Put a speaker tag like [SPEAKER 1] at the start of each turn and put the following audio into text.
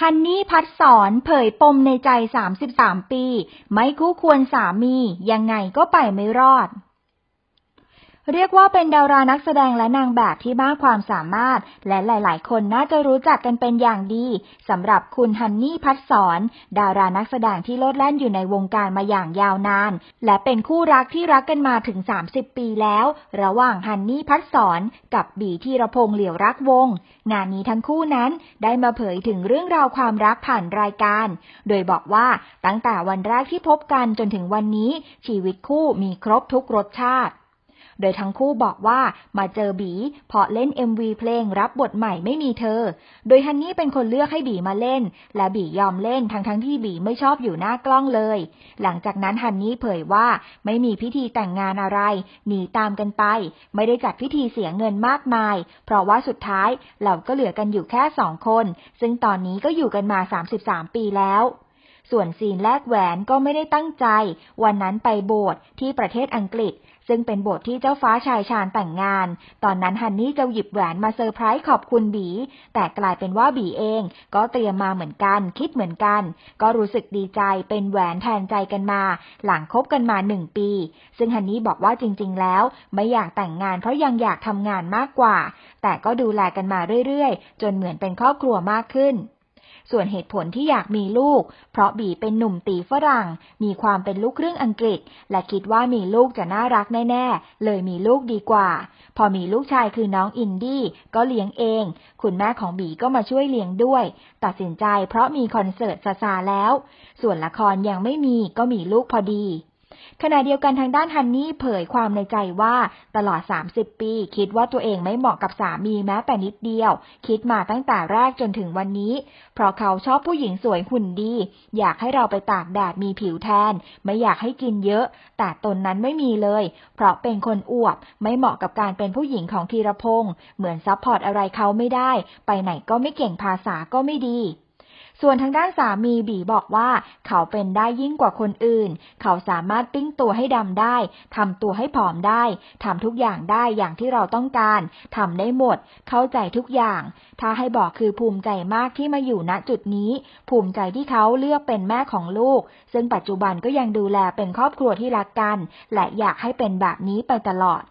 [SPEAKER 1] ฮันนี่พัดสอนเผยปมในใจ 33 ปี ไม่คู่ควรสามี ยังไงก็ไปไม่รอด เรียกว่าเป็นดารานักแสดงและนางแบบที่มากความสามารถ และหลาย ๆ คนน่าจะรู้จักกันเป็นอย่างดีสำหรับคุณฮันนี่พัดสอน ดารานักแสดงที่โลดแล่นอยู่ในวงการมาอย่างยาวนาน และเป็นคู่รักที่รักกันมาถึง 30 ปีแล้ว ระหว่างฮันนี่พัดสอนกับบีธีรพงษ์เหลียวรักวง งานนี้ทั้งคู่นั้นได้มาเผยถึงเรื่องราวความรักผ่านรายการ โดยบอกว่าตั้งแต่วันแรกที่พบกันจนถึงวันนี้ ชีวิตคู่มีครบทุกรสชาติ โดยทั้งคู่บอกว่ามาเจอบีเพราะเล่น MV เพลงรับบทใหม่ไม่มีเธอ โดยฮันนี่เป็นคนเลือกให้บีมาเล่น และบียอมเล่นทั้งทั้งที่บีไม่ชอบอยู่หน้ากล้องเลย หลังจากนั้นฮันนี่เผยว่าไม่มีพิธีแต่งงานอะไร หนีตามกันไป ไม่ได้จัดพิธีเสียเงินมากมาย เพราะว่าสุดท้ายเราก็เหลือกันอยู่แค่สองคน ซึ่งตอนนี้ก็อยู่กันมา 33 ปีแล้ว ส่วนซีนแลกแหวนก็ไม่ได้ตั้งใจ วันนั้นไปโบสถ์ที่ประเทศอังกฤษ ซึ่งเป็นโบสถ์ที่เจ้าฟ้าชายชาญแต่งงาน ตอนนั้นฮันนี่จะหยิบแหวนมาเซอร์ไพรส์ขอบคุณบี แต่กลายเป็นว่าบีเอง ก็เตรียมมาเหมือนกัน คิดเหมือนกัน ก็รู้สึกดีใจเป็นแหวนแทนใจกันมา หลังคบกันมาหนึ่งปี ซึ่งฮันนี่บอกว่าจริง ๆ แล้ว ไม่อยากแต่งงานเพราะยังอยากทำงานมากกว่า แต่ก็ดูแลกันมาเรื่อยๆ จนเหมือนเป็นครอบครัวมากขึ้น ส่วนเหตุผลที่อยากมีลูก เพราะบีเป็นหนุ่มตีฝรั่ง มีความเป็นลูกครึ่งอังกฤษ และคิดว่ามีลูกจะน่ารักแน่ๆ เลยมีลูกดีกว่า พอมีลูกชายคือน้องอินดี้ก็เลี้ยงเอง คุณแม่ของบีก็มาช่วยเลี้ยงด้วย ตัดสินใจเพราะมีคอนเสิร์ตซาซาแล้ว ส่วนละครยังไม่มีก็มีลูกพอดี ขณะเดียวกันทางด้านฮันนี่เผยความในใจว่าตลอด 30 ปี คิดว่าตัวเองไม่เหมาะกับสามีแม้แต่นิดเดียว คิดมาตั้งแต่แรกจนถึงวันนี้ เพราะเขาชอบผู้หญิงสวยหุ่นดี อยากให้เราไปตากแดดมีผิวแทน ไม่อยากให้กินเยอะ แต่ตนนั้นไม่มีเลย เพราะเป็นคนอวบไม่เหมาะกับการเป็นผู้หญิงของธีรพงษ์เหมือนซัพพอร์ตอะไรเขาไม่ได้ ไปไหนก็ไม่เก่งภาษาก็ไม่ดี ส่วนทางด้านสามีบีบอกว่า เขาเป็นได้ยิ่งกว่าคนอื่น เขาสามารถปิ้งตัวให้ดำได้ทำตัวให้ผอมได้ทำทุกอย่างได้อย่างที่เราต้องการทำได้หมด เข้าใจทุกอย่าง ถ้าให้บอกคือภูมิใจมากที่มาอยู่ณจุดนี้ ภูมิใจที่เขาเลือกเป็นแม่ของลูก ซึ่งปัจจุบันก็ยังดูแลเป็นครอบครัวที่รักกัน และอยากให้เป็นแบบนี้ไปตลอด